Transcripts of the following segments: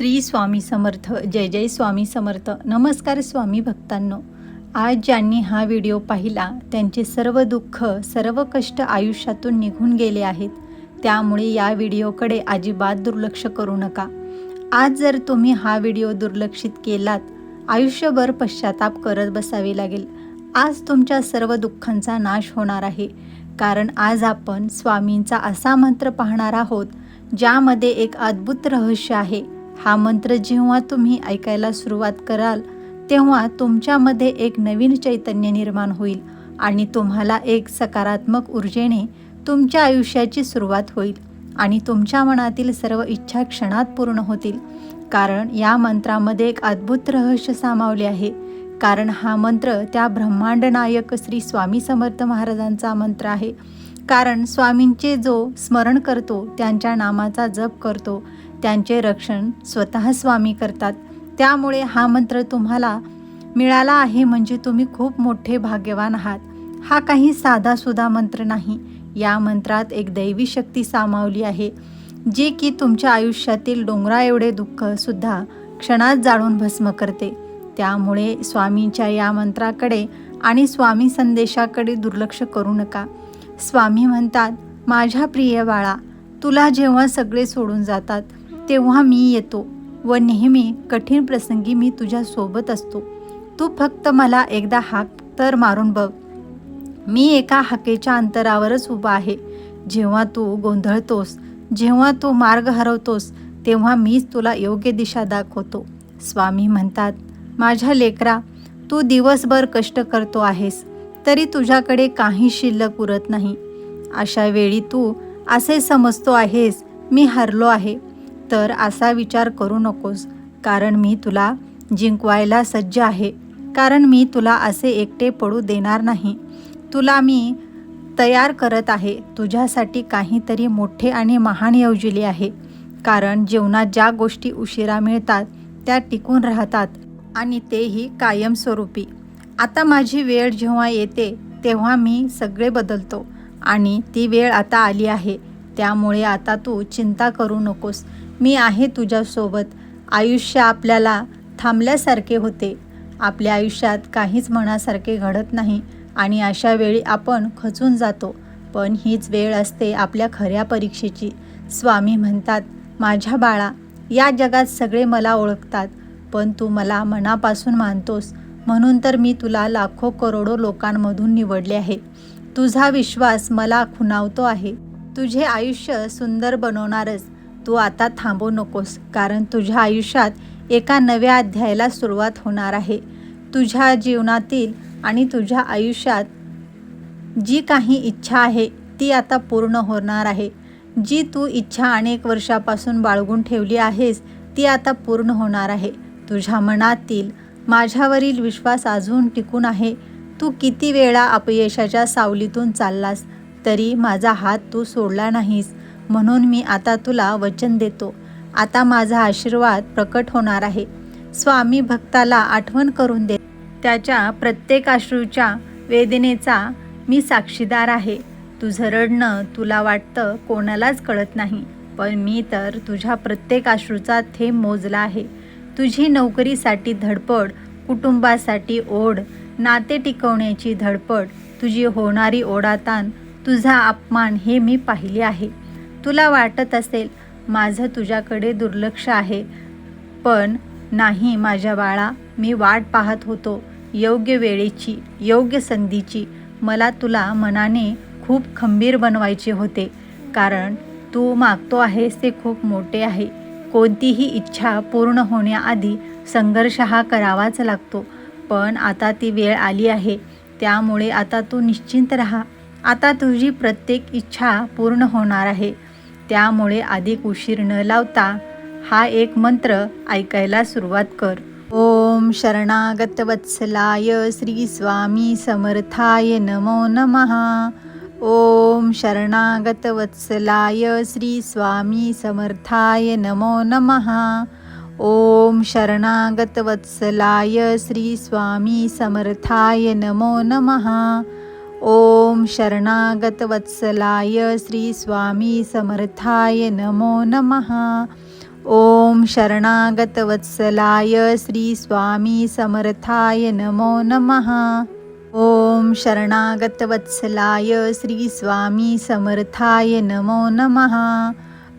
श्री स्वामी समर्थ जय जय स्वामी समर्थ. नमस्कार स्वामी भक्तांनो. आज ज्यांनी हा व्हिडिओ पाहिला त्यांचे सर्व दुःख सर्व कष्ट आयुष्यातून निघून गेले आहेत. त्यामुळे या व्हिडिओकडे अजिबात दुर्लक्ष करू नका. आज जर तुम्ही हा व्हिडिओ दुर्लक्षित केलात आयुष्यभर पश्चाताप करत बसावे लागेल. आज तुमच्या सर्व दुःखांचा नाश होणार आहे. कारण आज आपण स्वामींचा असा मंत्र पाहणार आहोत ज्यामध्ये एक अद्भुत रहस्य आहे. हा मंत्र जेव्हा तुम्ही ऐकायला सुरुवात कराल तेव्हा तुमच्यामध्ये एक नवीन चैतन्य निर्माण होईल आणि तुम्हाला एक सकारात्मक ऊर्जेने तुमच्या आयुष्याची सुरुवात होईल आणि तुमच्या मनातील सर्व इच्छा क्षणात पूर्ण होतील. कारण या मंत्रामध्ये एक अद्भुत रहस्य सामावले आहे. कारण हा मंत्र त्या ब्रह्मांड नायक श्री स्वामी समर्थ महाराजांचा मंत्र आहे. कारण स्वामींचे जो स्मरण करतो त्यांच्या नामाचा जप करतो त्यांचे रक्षण स्वतः स्वामी करतात. त्यामुळे हा मंत्र तुम्हाला मिळाला आहे म्हणजे तुम्ही खूप मोठे भाग्यवान आहात. हा काही साधासुधा मंत्र नाही. या मंत्रात एक दैवी शक्ती सामावली आहे जी की तुमच्या आयुष्यातील डोंगरा एवढे दुःखसुद्धा क्षणात जाळून भस्म करते. त्यामुळे स्वामींच्या या मंत्राकडे आणि स्वामी संदेशाकडे दुर्लक्ष करू नका. स्वामी म्हणतात माझ्या प्रिय बाळा तुला जेव्हा सगळे सोडून जातात तेव्हा मी येतो व नेहमी कठीण प्रसंगी मी तुझ्या सोबत असतो. तू फक्त मला एकदा हाक तर मारून बघ. मी एका हाकेच्या अंतरावरच उभा आहे. जेव्हा तू गोंधळतोस जेव्हा तू मार्ग हरवतोस तेव्हा मीच तुला योग्य दिशा दाखवतो. स्वामी म्हणतात माझ्या लेकरा तू दिवसभर कष्ट करतो आहेस तरी तुझ्याकडे काही शिल्लक उरत नाही. अशा वेळी तू असे समजतो आहेस मी हरलो आहे. तर असा विचार करू नकोस कारण मी तुला जिंकवायला सज्ज आहे. कारण मी तुला असे एकटे पडू देणार नाही. तुला मी तयार करत आहे. तुझ्यासाठी काहीतरी मोठे आणि महान योजले आहे. कारण जीवनात ज्या गोष्टी उशिरा मिळतात त्या टिकून राहतात आणि तेही कायमस्वरूपी. आता माझी वेळ जेव्हा येते तेव्हा मी सगळे बदलतो आणि ती वेळ आता आली आहे. त्यामुळे आता तू चिंता करू नकोस. मी आहे तुझ्यासोबत. आयुष्य आपल्याला थांबल्यासारखे होते. आपल्या आयुष्यात काहीच मनासारखे घडत नाही आणि अशा वेळी आपण खचून जातो. पण हीच वेळ असते आपल्या खऱ्या परीक्षेची. स्वामी म्हणतात माझ्या बाळा या जगात सगळे मला ओळखतात. पण तू मला मनापासून मानतोस. म्हणून तर मी तुला लाखो करोडो लोकांमधून निवडले आहे. तुझा विश्वास मला खुणावतो आहे. तुझे आयुष्य सुंदर बनवणारच. तू आता थांबू नकोस कारण तुझ्या आयुष्यात एका नव्या अध्यायाला सुरुवात होणार आहे. तुझ्या जीवनातील आणि तुझ्या आयुष्यात जी काही इच्छा आहे ती आता पूर्ण होणार आहे. जी तू इच्छा अनेक वर्षापासून बाळगून ठेवली आहेस ती आता पूर्ण होणार आहे. तुझ्या मनातील माझ्यावरील विश्वास अजून टिकून आहे. तू किती वेळा अपयशाच्या सावलीतून चाललास तरी माझा हात तू सोडला नाहीस. म्हणून मी आता तुला वचन देतो. आता माझा आशीर्वाद प्रकट होणार आहे. स्वामी भक्ताला आठवण करून दे. त्याच्या प्रत्येक अश्रूच्या वेदनेचा मी साक्षीदार आहे. तुझं रडणं तुला वाटतं कोणालाच कळत नाही पण मी तर तुझ्या प्रत्येक अश्रूचा थेंब मोजला आहे. तुझी नोकरीसाठी धडपड कुटुंबासाठी ओढ नाते टिकवण्याची धडपड तुझी होणारी ओढाताण तुझा अपमान हे मी पाहिले आहे. तुला वाटत असेल माझं तुझ्याकडे दुर्लक्ष आहे पण नाही माझ्या बाळा मी वाट पाहत होतो योग्य वेळेची योग्य संधीची. मला तुला मनाने खूप खंबीर बनवायचे होते कारण तू मागतो आहेस ते खूप मोठे आहे. कोणतीही इच्छा पूर्ण होण्याआधी संघर्ष हा करावाच लागतो पण आता ती वेळ आली आहे त्यामुळे आता तू निश्चिंत राहा. आता तुझी प्रत्येक इच्छा पूर्ण होणार आहे. त्यामुळे अधिक उशीर न लावता हा एक मंत्र ऐकायला सुरुवात कर. ओम शरणागत वत्सलाय श्री स्वामी समर्थाय नमो नमः. ओम शरणागत वत्सलाय श्री स्वामी समर्थाय नमो नमः. ओम शरणागत वत्सलाय श्री स्वामी समर्थाय नमो नमः. ओम शरणागत वत्सलाय श्री स्वामी समर्थाय नमो नमः. ओम शरणागत वत्सलाय श्री स्वामी समर्थाय नमो नमः. ओम शरणागत वत्सलाय श्री स्वामी समर्थाय नमो नमः.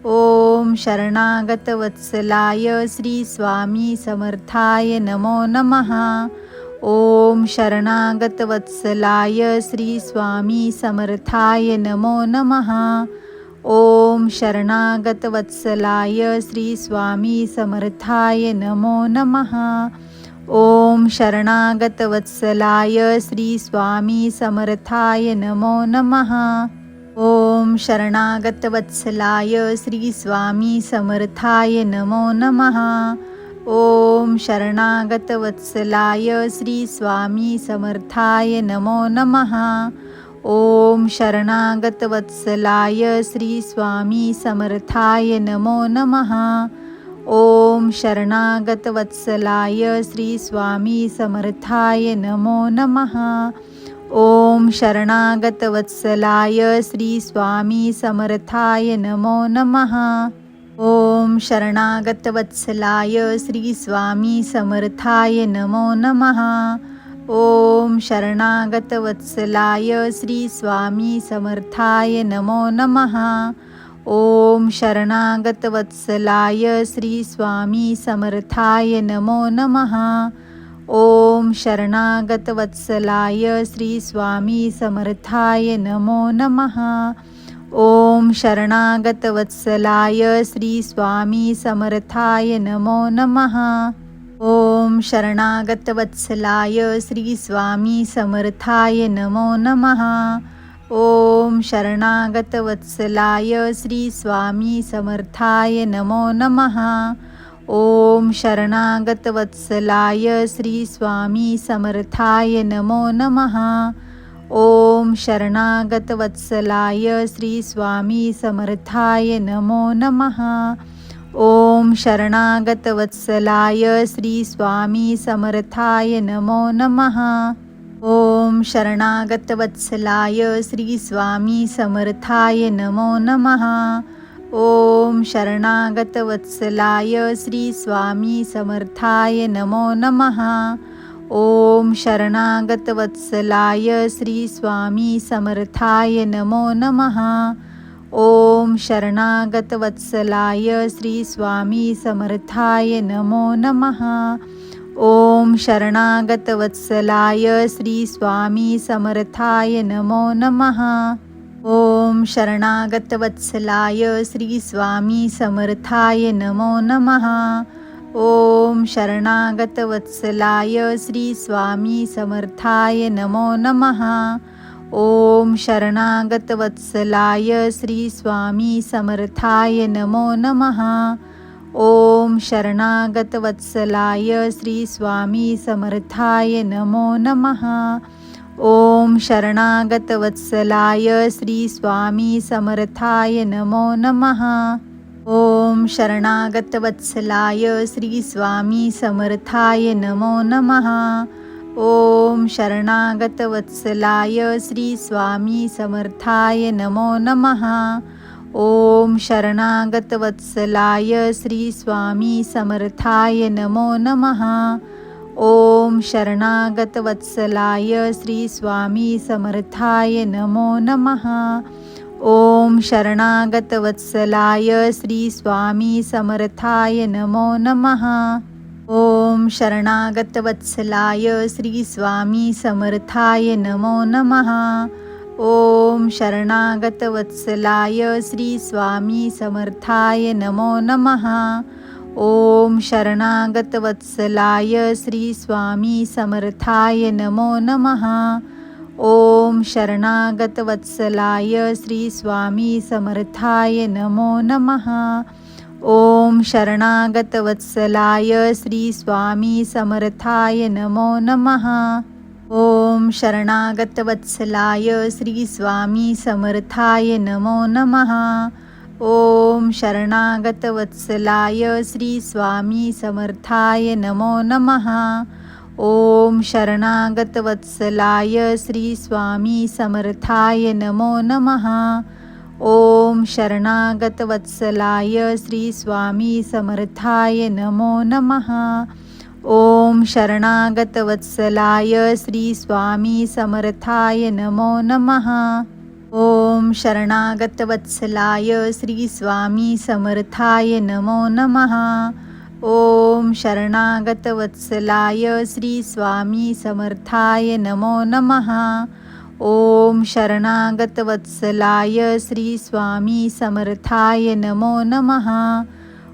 ओम शरणागत वत्सलाय श्री स्वामी समर्थाय नमो नमः. ओम शरणागत वत्सलाय श्री स्वामी समर्थाय नमो नमः. ओम शरणागत वत्सलाय श्री स्वामी समर्थाय नमो नमः. ओम शरणागत वत्सलाय श्री स्वामी समर्थाय नमो नमः. ओम शरणागत वत्सलाय श्री स्वामी समर्थाय नमो नमः. ओम शरणागत वत्सलाय श्री स्वामी समर्थाय नमो नमः. ओम शरणागत वत्सलाय श्री स्वामी समर्थाय नमो नमः. ओम शरणागत वत्सलाय श्री स्वामी समर्थाय नमो नमः. ओम शरणागत वत्सलाय श्री स्वामी समर्थाय नमो नमः. ओम शरणागत वत्सलाय श्री स्वामी समर्थाय नमो नमः। ओम शरणागत वत्सलाय श्री स्वामी समर्थाय नमो नमः। ओम शरणागत वत्सलाय श्री स्वामी समर्थाय नमो नमः। ओम शरणागत वत्सलाय श्री स्वामी समर्थाय नमो। ओम शरणागतवत्सलाय श्री स्वामी समर्थाय नमो नमः। ओम शरणागतवत्सलाय श्री स्वामी समर्थाय नमो नमः। ओम शरणागतवत्सलाय श्री स्वामी समर्थाय नमो नमः। ओम शरणागतवत्सलाय श्री स्वामी समर्थाय नमो नमः। ओम शरणागत वत्सलाय श्री स्वामी समर्थाय नमो नमः. ओम शरणागत वत्सलाय श्री स्वामी समर्थाय नमो नमः. ओम शरणागत वत्सलाय श्री स्वामी समर्थाय नमो नमः. ओम शरणागत वत्सलाय श्री स्वामी समर्थाय नमो नमः. ओम शरणागत वत्सलाय श्री स्वामी समर्थाय नमो नमः. ओम शरणागत वत्सलाय श्री स्वामी समर्थाय नमो नमः. ओम शरणागत वत्सलाय श्री स्वामी समर्थाय नमो नमः. ओम शरणागत वत्सलाय श्री स्वामी समर्थाय नमो नमः. ओम शरणागत वत्सलाय श्री स्वामी समर्थाय नमो नमः। ओम शरणागत वत्सलाय श्री स्वामी समर्थाय नमो नमः। ओम शरणागत वत्सलाय श्री स्वामी समर्थाय नमो नमः। ओम शरणागत वत्सलाय श्री स्वामी समर्थाय नमो नमः। ओम शरणागत वत्सलाय श्री स्वामी समर्थाय नमो नमः। ओम शरणागत वत्सलाय श्री स्वामी समर्थाय नमो नमः। ओम शरणागत वत्सलाय श्री स्वामी समर्थाय नमो नमः। ओम शरणागत वत्सलाय श्री स्वामी समर्थाय नमो नमः। ओम शरणागत वत्सलाय श्री स्वामी समर्थाय नमो नमः। ओम शरणागत वत्सलाय श्री स्वामी समर्थाय नमो नमः। ओम शरणागत वत्सलाय श्री स्वामी समर्थाय नमो नमः। ओम शरणागत वत्सलाय श्री स्वामी समर्थाय नमो नमः। ओम शरणागत वत्सलाय श्री स्वामी समर्थाय नमो नमः. ओम शरणागत वत्सलाय श्री स्वामी समर्थाय नमो नमः. ओम शरणागत वत्सलाय श्री स्वामी समर्थाय नमो नमः. ओम शरणागत वत्सलाय श्री स्वामी समर्थाय नमो नमः. ओम शरणागत वत्सलाय श्री स्वामी समर्थाय नमो नमः. ओम शरणागत वत्सलाय श्री स्वामी समर्थाय नमो नमः. ओम शरणागत वत्सलाय श्री स्वामी समर्थाय नमो नमः. ओम शरणागत वत्सलाय श्री स्वामी समर्थाय नमो नमः. ओम शरणागत वत्सलाय श्री स्वामी समर्थाय नमो नमः. ओम शरणागत वत्सलाय श्री स्वामी समर्थाय नमो नमः.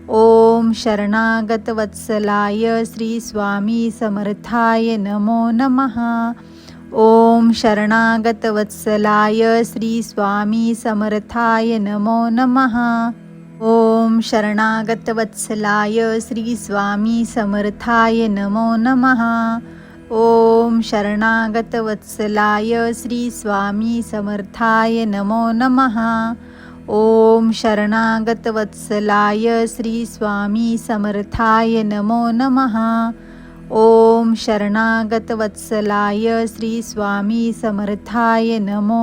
ओम शरणागत वत्सलाय श्री स्वामी समर्थाय नमो नमः. ओम शरणागत वत्सलाय श्री स्वामी समर्थाय नमो नमः. ओम शरणागत वत्सलाय श्री स्वामी समर्थाय नमो नमः। ओम शरणागत वत्सलाय श्री स्वामी समर्थाय नमो नमः। ओम शरणागत वत्सलाय श्री स्वामी समर्थाय नमो नमः। ओम शरणागत वत्सलाय श्री स्वामी समर्थाय नमो।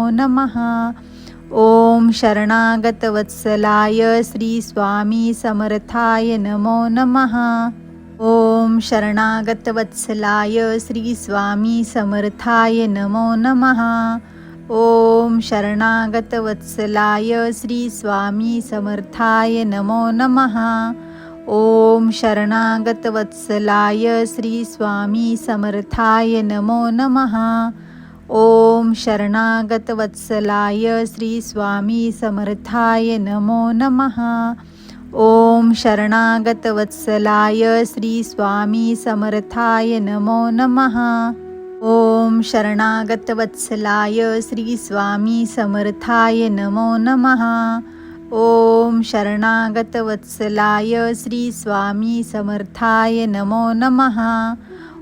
नमः ओम शरणागत वत्सलाय श्री स्वामी समर्थाय नमो नमः. ओम शरणागत वत्सलाय श्री स्वामी समर्थाय नमो नमः. ओम शरणागत वत्सलाय श्री स्वामी समर्थाय नमो नमः. ओम शरणागत वत्सलाय श्री स्वामी समर्थाय नमो नमः. ओम शरणागत वत्सलाय श्री स्वामी समर्थाय नमो नमः. ओम शरणागत वत्सलाय श्री स्वामी समर्थाय नमो नमः. ओम शरणागत वत्सलाय श्री स्वामी समर्थाय नमो नमः.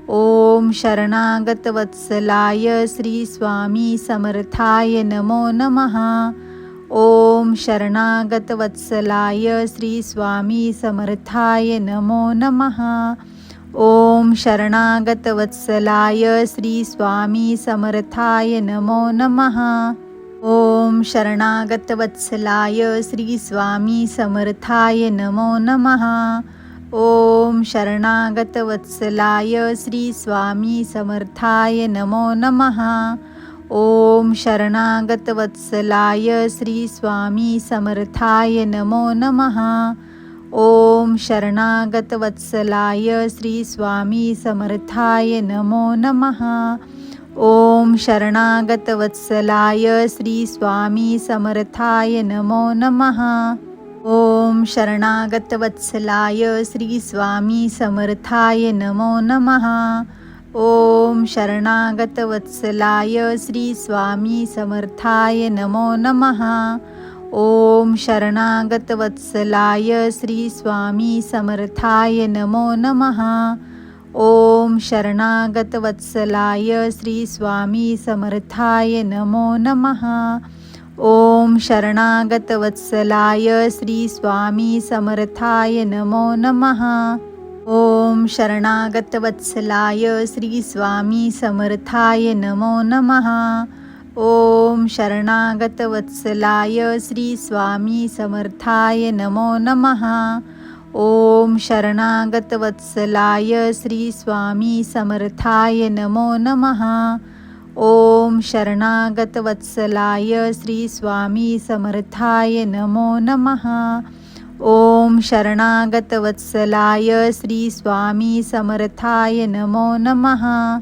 ओम शरणागत वत्सलाय श्री स्वामी समर्थाय नमो नमः। ओम शरणागत वत्सलाय श्री स्वामी समर्थाय नमो नमः। ओम शरणागत वत्सलाय श्री स्वामी समर्थाय नमो नमः। ओम शरणागत वत्सलाय श्री स्वामी समर्थाय नमो नमः। ओम शरणागत वत्सलाय श्री स्वामी समर्थाय नमो नमः. ओम शरणागत वत्सलाय श्री स्वामी समर्थाय नमो नमः. ओम शरणागत वत्सलाय श्री स्वामी समर्थाय नमो नमः. ओम शरणागत वत्सलाय श्री स्वामी समर्थाय नमो नमः. ओम शरणागत वत्सलाय श्री स्वामी समर्थाय नमो नमः। ओम शरणागत वत्सलाय श्री स्वामी समर्थाय नमो नमः। ओम शरणागत वत्सलाय श्री स्वामी समर्थाय नमो नमः। ओम शरणागत वत्सलाय श्री स्वामी समर्थाय नमो नमः। ओम शरणागत वत्सलाय श्री स्वामी समर्थाय नमो नमः. ओम शरणागत वत्सलाय श्री स्वामी समर्थाय नमो नमः. ओम शरणागत वत्सलाय श्री स्वामी समर्थाय नमो नमः. ओम शरणागत वत्सलाय श्री स्वामी समर्थाय नमो नमः. ओम शरणागत वत्सलाय श्री स्वामी समर्थाय नमो नमः. ओम शरणागत वत्सलाय श्री स्वामी समर्थाय नमो नमः.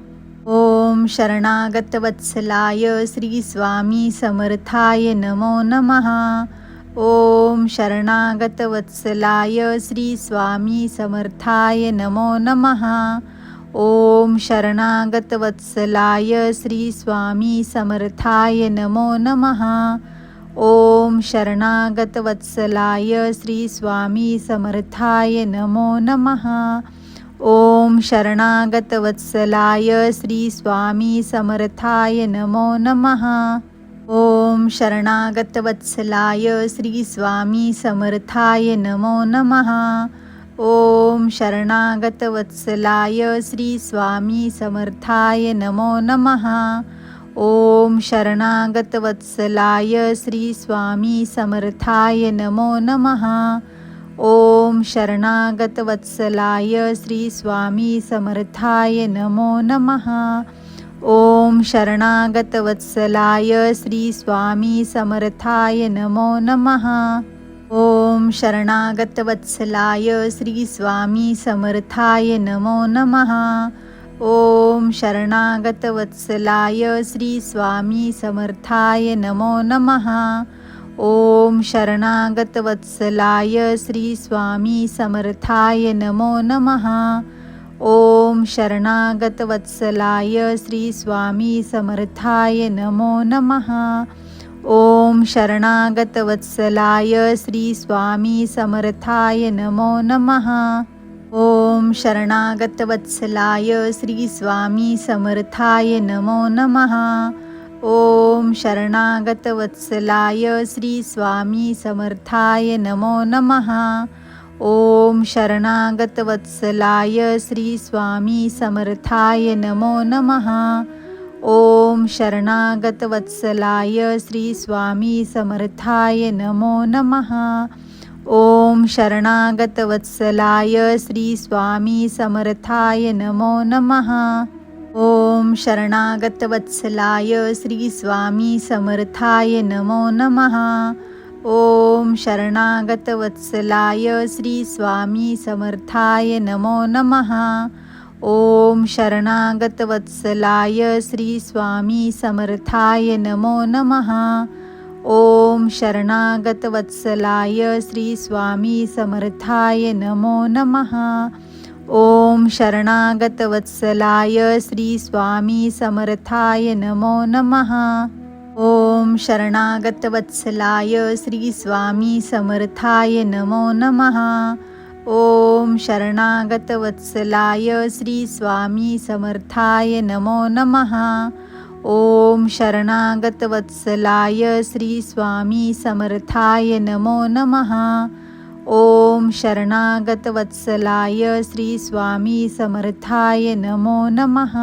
ओम शरणागत वत्सलाय श्री स्वामी समर्थाय नमो नमः. ओम शरणागत वत्सलाय श्री स्वामी समर्थाय नमो नमः. ओम शरणागत वत्सलाय श्री स्वामी समर्थाय नमो नमः. ओम शरणागत वत्सलाय श्री स्वामी समर्थाय नमो नमः. ओम शरणागत वत्सलाय श्री स्वामी समर्थाय नमो नमः. ओम शरणागत वत्सलाय श्री स्वामी समर्थाय नमो नमः. ओम शरणागत वत्सलाय श्री स्वामी समर्थाय नमो नमः. ओम शरणागत वत्सलाय श्री स्वामी समर्थाय नमो नमः. ओम शरणागत वत्सलाय श्री स्वामी समर्थाय नमो नमः. ओम शरणागत वत्सलाय श्री स्वामी समर्थाय नमो नमः. ओम शरणागत वत्सलाय श्री स्वामी समर्थाय नमो नमः। ओम शरणागत वत्सलाय श्री स्वामी समर्थाय नमो नमः। ओम शरणागत वत्सलाय श्री स्वामी समर्थाय नमो नमः। ओम शरणागत वत्सलाय श्री स्वामी समर्थाय नमो। नमः ओम शरणागत वत्सलाय श्री स्वामी समर्थाय नमो नमः। ओम शरणागत वत्सलाय श्री स्वामी समर्थाय नमो नमः। ओम शरणागत वत्सलाय श्री स्वामी समर्थाय नमो नमः। ओम शरणागत वत्सलाय श्री स्वामी समर्थाय नमो नमः. ओम शरणागत वत्सलाय श्री स्वामी समर्थाय नमो नमः. ओम शरणागत वत्सलाय श्री स्वामी समर्थाय नमो नमः. ओम शरणागत वत्सलाय श्री स्वामी समर्थाय नमो नमः. ओम शरणागत वत्सलाय श्री स्वामी समर्थाय नमो नमः. ओम शरणागत वत्सलाय श्री स्वामी समर्थाय नमो नमः. ओम शरणागत वत्सलाय श्री स्वामी समर्थाय नमो नमः. ओम शरणागत वत्सलाय श्री स्वामी समर्थाय नमो नमः. ओम शरणागत वत्सलाय श्री स्वामी समर्थाय नमो नमः। ओम शरणागत वत्सलाय श्री स्वामी समर्थाय नमो नमः। ओम शरणागत वत्सलाय श्री स्वामी समर्थाय नमो नमः।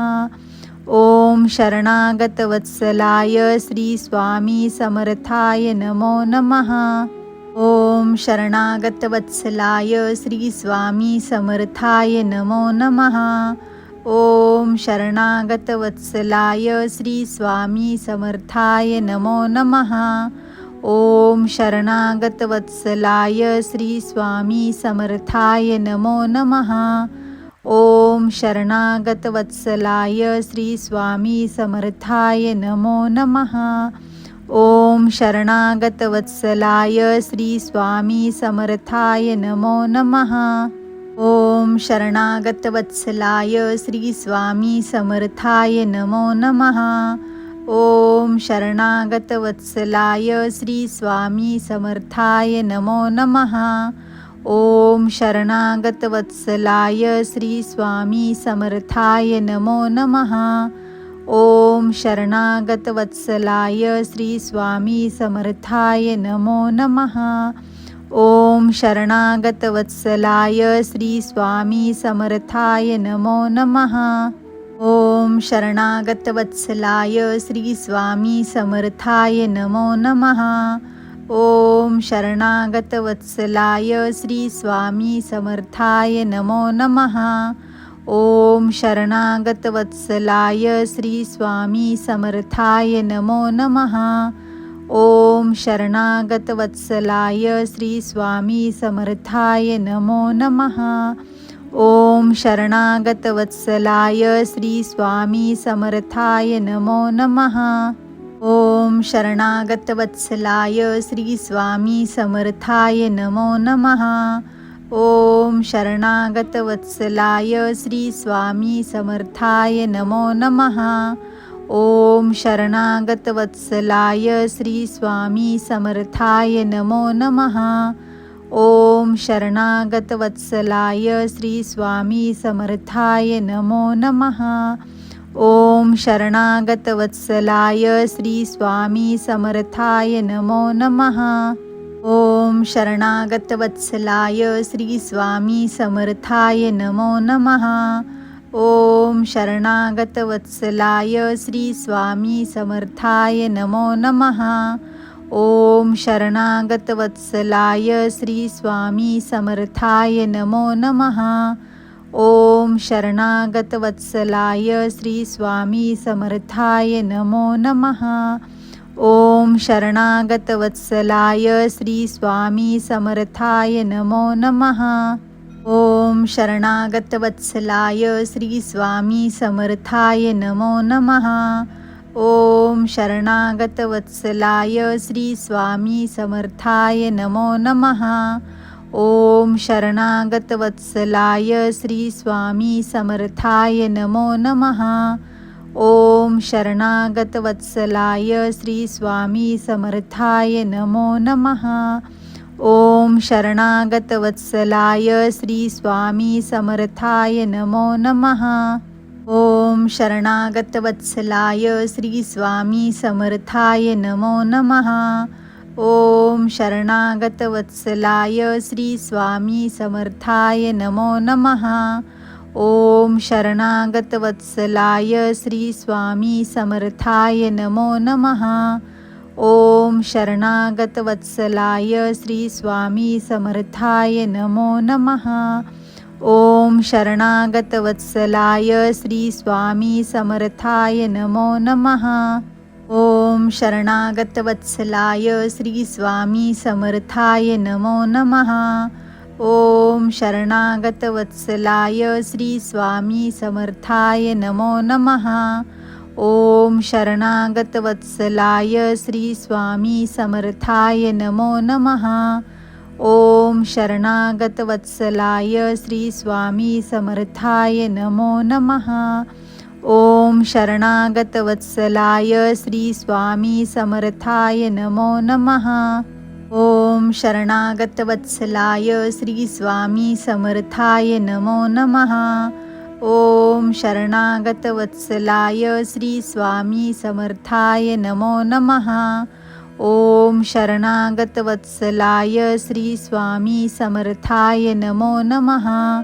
ओम शरणागत वत्सलाय श्री स्वामी समर्थाय नमो नमः। ओम शरणागत वत्सलाय श्री स्वामी समर्थाय नमो नमः. ओम शरणागत वत्सलाय श्री स्वामी समर्थाय नमो नमः. ओम शरणागत वत्सलाय श्री स्वामी समर्थाय नमो नमः. ओम शरणागत वत्सलाय श्री स्वामी समर्थाय नमो नमः. ओम शरणागत वत्सलाय श्री स्वामी समर्थाय नमो नमः। ओम शरणागत वत्सलाय श्री स्वामी समर्थाय नमो नमः। ओम शरणागत वत्सलाय श्री स्वामी समर्थाय नमो नमः। ओम शरणागत वत्सलाय श्री स्वामी समर्थाय नमो नमः। ओम शरणागत वत्सलाय श्री स्वामी समर्थाय नमो नमः. ओम शरणागत वत्सलाय श्री स्वामी समर्थाय नमो नमः. ओम शरणागत वत्सलाय श्री स्वामी समर्थाय नमो नमः. ओम शरणागत वत्सलाय श्री स्वामी समर्थाय नमो नमः. ओम शरणागत वत्सलाय श्री स्वामी समर्थाय नमो नमः. ओम शरणागत वत्सलाय श्री स्वामी समर्थाय नमो नमः. ओम शरणागत वत्सलाय श्री स्वामी समर्थाय नमो नमः. ओम शरणागत वत्सलाय श्री स्वामी समर्थाय नमो नमः. ओम शरणागत वत्सलाय श्री स्वामी समर्थाय नमो नमः। ओम शरणागत वत्सलाय श्री स्वामी समर्थाय नमो नमः। ओम शरणागत वत्सलाय श्री स्वामी समर्थाय नमो नमः। ओम शरणागत वत्सलाय श्री स्वामी समर्थाय नमो नमः। ओम शरणागत वत्सलाय श्री स्वामी समर्थाय नमो नमहा ओम शरणागत वत्सलाय श्री स्वामी समर्थाय नमो नमहा ओम शरणागत वत्सलाय श्री स्वामी समर्थाय नमो नमहा ओम शरणागत वत्सलाय श्री स्वामी समर्थाय नमो नमः। ॐ शरणागतवत्सलाय वत्सलाय समर्थाय नमो नमः। ॐ शरणागतवत्सलाय वत्सलाय समर्थाय नमो नमः। ॐ शरणागतवत्सलाय वत्सलाय समर्थाय नमो नमः। ॐ शरणागतवत्सलाय वत्सलाय समर्थाय नमो नमः। ओम शरणागत वत्सलाय श्री स्वामी समर्थाय नमो नमः. ओम शरणागत वत्सलाय श्री स्वामी समर्थाय नमो नमः. ओम शरणागत वत्सलाय श्री स्वामी समर्थाय नमो नमः. ओम शरणागत वत्सलाय श्री स्वामी समर्थाय नमो नमहा ओम शरणागत वत्सलाय श्री स्वामी समर्थाय नमो नमः। ओम शरणागत वत्सलाय श्री स्वामी समर्थाय नमो नमः। ओम शरणागत वत्सलाय श्री स्वामी समर्थाय नमो नमः। ओम शरणागत वत्सलाय श्री स्वामी समर्थाय नमो नमः। ओम शरणागत वत्सलाय श्री स्वामी समर्थाय नमो नमहा ओम शरणागत वत्सलाय श्री स्वामी समर्थाय नमो नमहा ओम शरणागत वत्सलाय श्री स्वामी समर्थाय नमो नमहा ओम शरणागत वत्सलाय श्री स्वामी समर्थाय नमो नमः. ओम शरणागत वत्सलाय श्री स्वामी समर्थाय नमो नमः. ओम शरणागत वत्सलाय श्री स्वामी समर्थाय नमो नमः. ओम शरणागत वत्सलाय श्री स्वामी समर्थाय नमो नमः.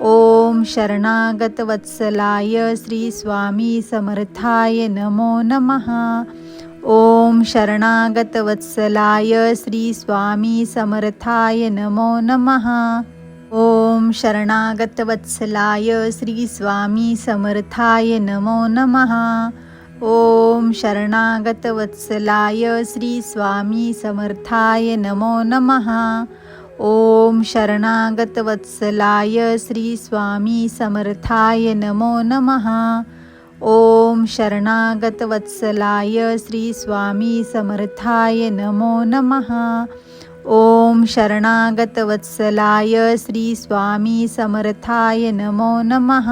ओम शरणागत वत्सलाय श्री स्वामी समर्थाय नमो नमहा ओम शरणागतवत्सलाय श्री स्वामी समर्थाय नमो नमः. ओम शरणागतवत्सलाय श्री स्वामी समर्थाय नमो नमः. ओम शरणागतवत्सलाय श्री स्वामी समर्थाय नमो नमः. ओम शरणागतवत्सलाय श्री स्वामी समर्थाय नमो नमः. ओम शरणागत वत्सलाय श्री स्वामी समर्थाय नमो नमः. ओम शरणागत वत्सलाय श्री स्वामी समर्थाय नमो नमः.